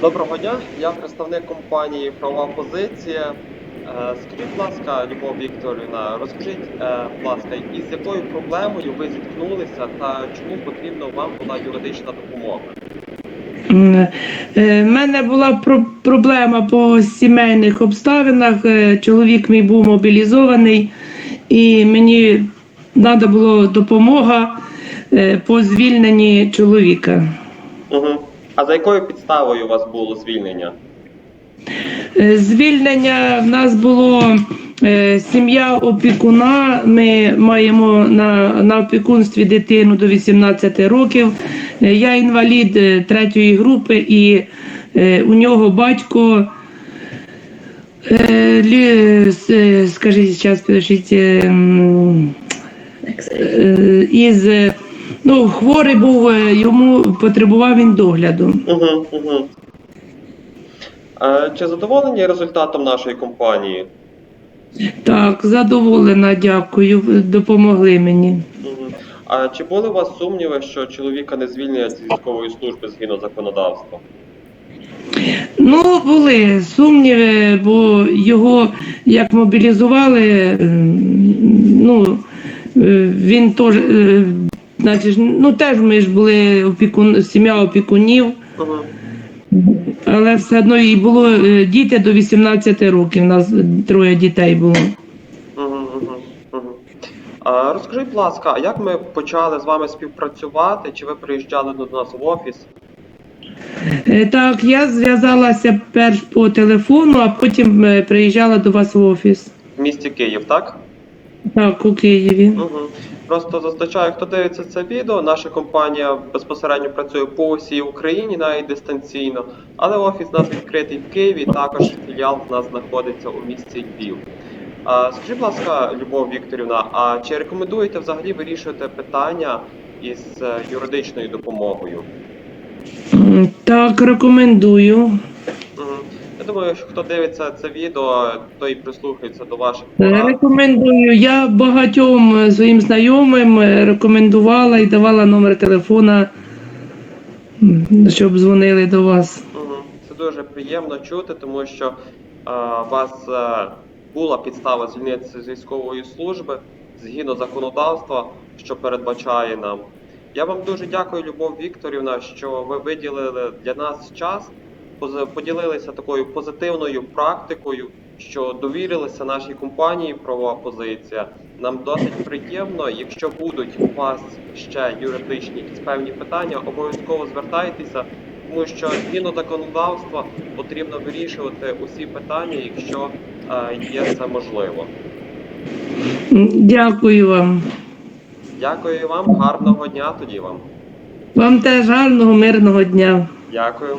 Доброго дня, я представник компанії Права позиція. Е, Скажіть, будь ласка, Любов Вікторівна, розкажіть, е, будь ласка, із якою проблемою ви зіткнулися та чому потрібна вам була юридична допомога? М, е, мене була проблема по сімейних обставинах. Чоловік мій був мобілізований, і мені треба була допомога по звільненні чоловіка. Угу. А за якою підставою у вас було звільнення? Е, Звільнення в нас було е, сім'я опікуна. Ми маємо на, на опікунстві дитину до 18 років. Е, Я інвалід е, третьої групи, і е, у нього батько. Е, лі, е, скажіть, зараз е, е, із ну, хворий був, е, йому потребував він догляду. Угу, угу. Е, Чи задоволені результатом нашої компанії? Так, задоволена, дякую. Допомогли мені. Угу. А чи були у вас сумніви, що чоловіка не звільнять з військової служби згідно законодавства? Ну, були сумніви, бо його як мобілізували, ем, ну е, він теж, е, значить, ну теж ми ж були опікун, сім'я опікунів, але все одно і було е, діти до 18 років. У нас троє дітей було. А, розкажіть, будь ласка, а як ми почали з вами співпрацювати? Чи ви приїжджали до нас в офіс? Е, Так, я зв'язалася перш по телефону, а потім е, приїжджала до вас в офіс. В місті Київ, так? Так, у Києві. Угу. Просто зазначаю, хто дивиться це відео, наша компанія безпосередньо працює по всій Україні, навіть дистанційно, але офіс у нас відкритий в Києві, також філіал в нас знаходиться у місті Львів. А, скажіть, будь ласка, Любов Вікторівна, а чи рекомендуєте взагалі вирішувати питання із е, юридичною допомогою? Так, рекомендую. Я думаю, що хто дивиться це відео, той і прислухається до ваших Е, порад. Рекомендую. Я багатьом е, своїм знайомим е, рекомендувала і давала номер телефона, щоб дзвонили до вас. Це дуже приємно чути, тому що у вас е, була підстава звільнитися з військової служби згідно законодавства, що передбачає нам. Я вам дуже дякую, Любов Вікторівна, що ви виділили для нас час, поділилися такою позитивною практикою, що довірилися нашій компанії правова позиція. Нам досить приємно. Якщо будуть у вас ще юридичні якісь певні питання, обов'язково звертайтеся, тому що згідно законодавства потрібно вирішувати усі питання, якщо е, є це можливо. Дякую вам. Дякую вам, гарного дня тоді вам. Вам теж гарного, мирного дня. Дякую.